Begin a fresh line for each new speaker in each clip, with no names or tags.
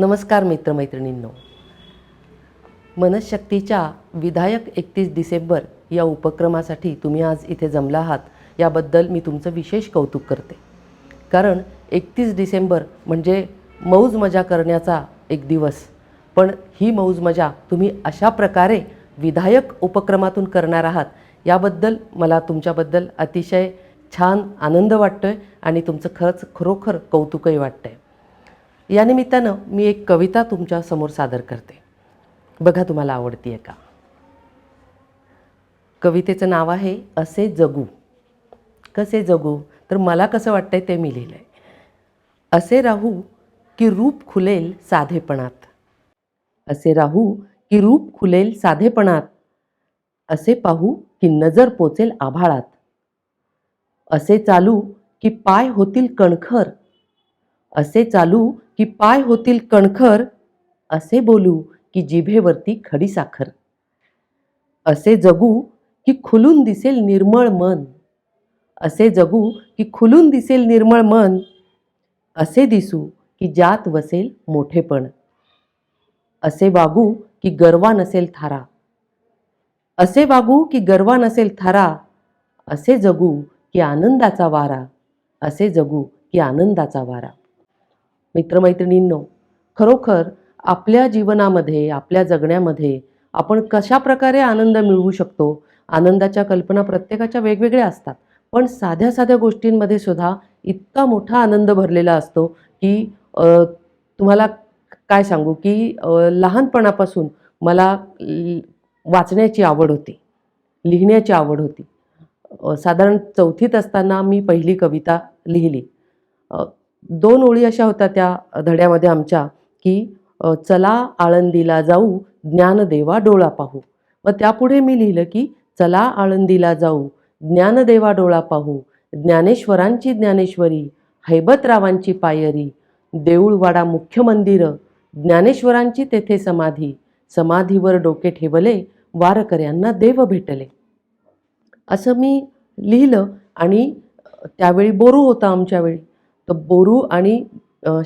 नमस्कार मित्रमैत्रिणींनो. मनशक्तीच्या विधायक एकतीस डिसेंबर या उपक्रमासाठी तुम्ही आज इथे जमला आहात याबद्दल मी तुमचं विशेष कौतुक करते. कारण एकतीस डिसेंबर म्हणजे मौज मजा करण्याचा एक दिवस. पण ही मौज मजा तुम्ही अशा प्रकारे विधायक उपक्रमातून करणार आहात याबद्दल मला तुमच्याबद्दल अतिशय छान आनंद वाटतो आहे आणि तुमचं खरंच खरोखर कौतुकही वाटतं आहे या निमित्तानं मी एक कविता तुमच्यासमोर सादर करते. बघा तुम्हाला आवडती आहे का? कवितेचं नाव आहे असे जगू. कसे जगू? तर मला कसं वाटतंय ते मी लिहिलं आहे असे राहू की रूप खुलेल साधेपणात. असे राहू की रूप खुलेल साधेपणात. असे पाहू की नजर पोचेल आभाळात. असे चालू की पाय होतील कणखर. असे चालू की पाय होतील कणखर असे बोलू की जिभेवरती खडी साखर. असे जगू की खुलून दिसेल निर्मळ मन. असे जगू की खुलून दिसेल निर्मळ मन. असे दिसू की ज्यात वसेल मोठेपण. असे वागू की गर्वा नसेल थारा. असे वागू की गर्वा नसेल थारा. असे जगू की आनंदाचा वारा. असे जगू की आनंदाचा वारा. मित्रमैत्रिणींनो खरोखर आपल्या जीवनामध्ये आपल्या जगण्यामध्ये आपण कशा प्रकारे आनंद मिळवू शकतो? आनंदाच्या कल्पना प्रत्येकाच्या वेगवेगळ्या असतात. पण साध्या साध्या गोष्टींमध्ये सुद्धा इतका मोठा आनंद भरलेला असतो की तुम्हाला काय सांगू की लहानपणापासून मला वाचण्याची आवड होती लिहिण्याची आवड होती. साधारण चौथीत असताना मी पहिली कविता लिहिली. दोन ओळी अशा होत्या त्या धड्यामध्ये आमच्या की चला आळंदीला जाऊ ज्ञानदेवा डोळा पाहू. व त्यापुढे मी लिहिलं की चला आळंदीला जाऊ ज्ञानदेवा डोळा पाहू ज्ञानेश्वरांची ज्ञानेश्वरी हैबतरावांची पायरी देऊळवाडा मुख्य मंदिर ज्ञानेश्वरांची तेथे समाधी समाधीवर डोके ठेवले वारकऱ्यांना देव भेटले. असं मी लिहिलं आणि त्यावेळी बोरू होता आमच्यावेळी. तर बोरू आणि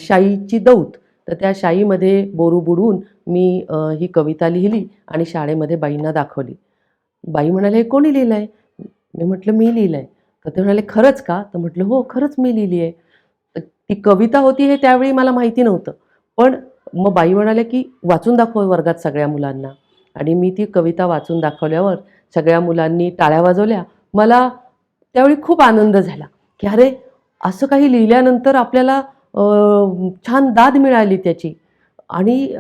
शाईची दौत. तर त्या शाईमध्ये बोरू बुडवून मी ही कविता लिहिली आणि शाळेमध्ये बाईंना दाखवली. बाई म्हणाले हे कोणी लिहिलं आहे मी म्हटलं मी लिहिलं आहे तर ते म्हणाले खरंच का? तर म्हटलं हो खरंच मी लिहिली आहे. ती कविता होती हे त्यावेळी मला माहिती नव्हतं. पण मग बाई म्हणाले की वाचून दाखव वर्गात सगळ्या मुलांना. आणि मी ती कविता वाचून दाखवल्यावर सगळ्या मुलांनी टाळ्या वाजवल्या. मला त्यावेळी खूप आनंद झाला की अरे असं काही लिहिल्यानंतर आपल्याला छान दाद मिळाली त्याची. आणि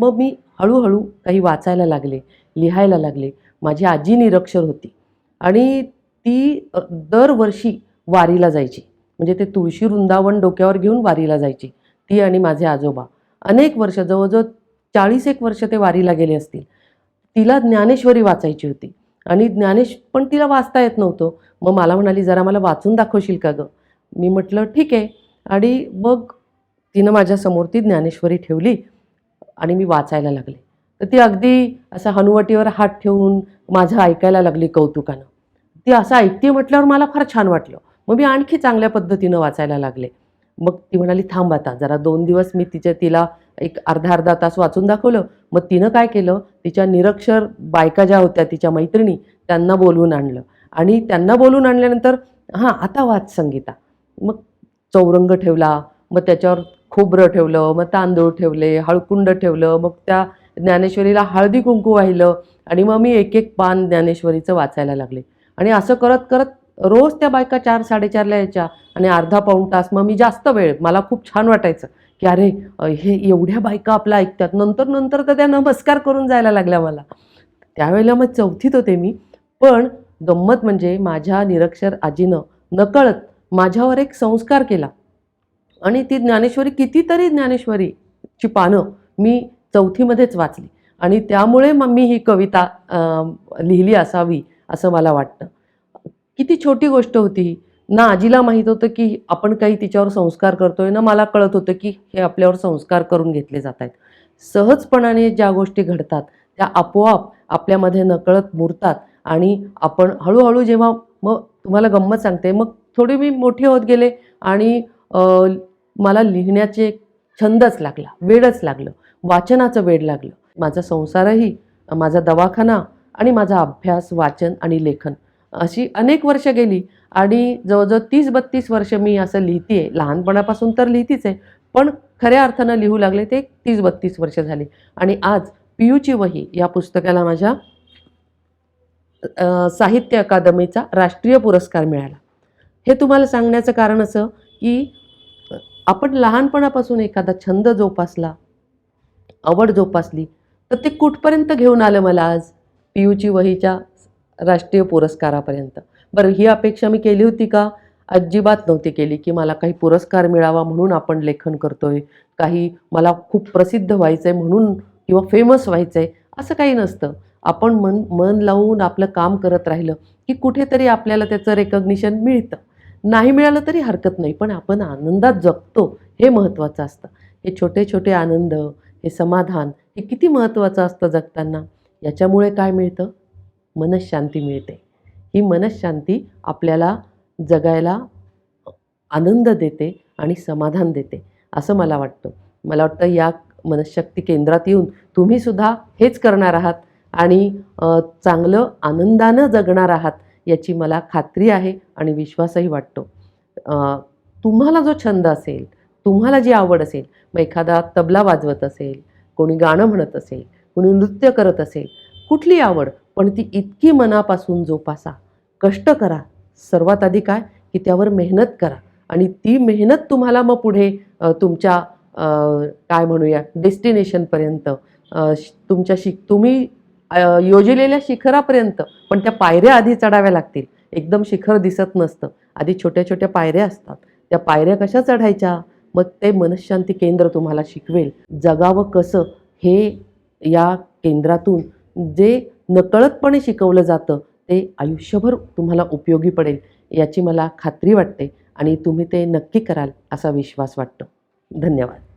मग मी हळूहळू काही वाचायला लागले लिहायला लागले. माझी आजी निरक्षर होती. आणि ती दरवर्षी वारीला जायची. म्हणजे ते तुळशी वृंदावन डोक्यावर घेऊन वारीला जायची ती आणि माझे आजोबा. अनेक वर्ष जवळजवळ चाळीस एक वर्ष ते वारीला गेले असतील. तिला ज्ञानेश्वरी वाचायची होती. आणि ज्ञानेश पण तिला वाचता येत नव्हतं. मग मला म्हणाली जरा मला वाचून दाखवशील का गं? मी म्हटलं ठीक आहे. आणि मग तिनं माझ्यासमोर ती ज्ञानेश्वरी ठेवली आणि मी वाचायला लागले. तर ती अगदी असं हनुवटीवर हात ठेवून माझं ऐकायला लागली कौतुकानं. ती असं ऐकते म्हटल्यावर मला फार छान वाटलं. मग मी आणखी चांगल्या पद्धतीनं वाचायला लागले. मग ती म्हणाली थांब आता जरा दोन दिवस मी तिच्या तिला एक अर्धा अर्धा तास वाचून दाखवलं. मग तिनं काय केलं तिच्या निरक्षर बायका ज्या होत्या तिच्या मैत्रिणी त्यांना बोलवून आणलं. आणि त्यांना बोलवून आणल्यानंतर हां आता वाच संगीता. मग चौरंग ठेवला मग त्याच्यावर खोबरं ठेवलं मग तांदूळ ठेवले हळकुंड ठेवलं मग त्या ज्ञानेश्वरीला हळदी कुंकू वाहिलं आणि मग मी एक एक पान ज्ञानेश्वरीचं वाचायला लागले. आणि असं करत करत रोज त्या बायका चार साडेचारला यायच्या आणि अर्धा पाऊण तास मग मी जास्त वेळ मला खूप छान वाटायचं की अरे हे एवढ्या बायका आपल्या ऐकतात नंतर नंतर तर त्या नमस्कार करून जायला लागल्या मला. त्यावेळेला मग चौथीत होते मी पण गंमत म्हणजे माझ्या निरक्षर आजीनं नकळत माझ्यावर एक संस्कार केला. आणि ती ज्ञानेश्वरी कितीतरी ज्ञानेश्वरीची पानं मी चौथीमध्येच वाचली. आणि त्यामुळे मग मी ही कविता लिहिली असावी असं मला वाटतं. किती छोटी गोष्ट होती ना आजीला माहीत होतं की आपण काही तिच्यावर संस्कार करतोय ना मला कळत होतं की हे आपल्यावर संस्कार करून घेतले जात आहेत सहजपणाने ज्या गोष्टी घडतात त्या आपोआप आपल्यामध्ये नकळत मुरतात आणि आपण हळूहळू जेव्हा मग तुम्हाला गंमत सांगते मग थोडी मी मोठी होत गेले आणि मला लिहिण्याचे छंदच लागला वेडच लागलं वाचनाचं वेड लागलं. माझा संसारही माझा दवाखाना आणि माझा अभ्यास वाचन आणि लेखन अशी अनेक वर्ष गेली आणि जवळजवळ तीस बत्तीस वर्ष मी असं लिहिते आहे लहानपणापासून तर लिहितीच आहे पण खऱ्या अर्थानं लिहू लागले ते तीस बत्तीस वर्ष झाली. आणि आज पियूची वही या पुस्तकाला माझ्या साहित्य अकादमीचा राष्ट्रीय पुरस्कार मिळाला. हे तुम्हाला सांगण्याचं कारण असं की आपण लहानपणापासून एखादा छंद जोपासला आवड जोपासली तर ते कुठपर्यंत घेऊन आलं मला आज? पीयूची वहीच्या राष्ट्रीय पुरस्कारापर्यंत. बरं ही अपेक्षा मी केली होती का? अजिबात नव्हती केली की मला काही पुरस्कार मिळावा म्हणून आपण लेखन करतोय काही मला खूप प्रसिद्ध व्हायचं आहे म्हणून किंवा फेमस व्हायचं आहे असं काही नसतं. आपण मन मन लावून आपलं काम करत राहिलं की कुठेतरी आपल्याला त्याचं रेकग्निशन मिळतं. नाही मिळालं तरी हरकत नाही पण आपण आनंदात जगतो हे महत्त्वाचं असतं. हे छोटे छोटे आनंद हे समाधान हे किती महत्त्वाचं असतं जगताना. याच्यामुळे काय मिळतं? मनशांती मिळते. ही मनशांती आपल्याला जगायला आनंद देते आणि समाधान देते असं मला वाटतं. मला वाटतं या मनशक्ती केंद्रात येऊन तुम्हीसुद्धा हेच करणार आहात आणि चांगलं आनंदानं जगणार आहात. याची मला खात्री आहे आणि विश्वासही वाटतो. तुम्हाला जो छंद असेल तुम्हाला जी आवड असेल मग एखादा तबला वाजवत असेल कोणी गाणं म्हणत असेल कोणी नृत्य करत असेल कुठली आवड? पण ती इतकी मनापासून जोपासा. कष्ट करा. सर्वात आधी काय? की त्यावर मेहनत करा. आणि ती मेहनत तुम्हाला मग पुढे तुमच्या काय म्हणूया डेस्टिनेशनपर्यंत श- तुमच्या शिक तुम्ही योजलेल्या शिखरापर्यंत पण त्या पायऱ्या आधी चढाव्या लागतील. एकदम शिखर दिसत नसतं. आधी छोट्या छोट्या पायऱ्या असतात. त्या पायऱ्या कशा चढायच्या? मग ते मनशांती केंद्र तुम्हाला शिकवेल. जगावं कसं हे या केंद्रातून जे नकळतपणे शिकवलं जातं ते आयुष्यभर तुम्हाला उपयोगी पडेल याची मला खात्री वाटते आणि तुम्ही ते नक्की कराल असा विश्वास वाटतो. धन्यवाद.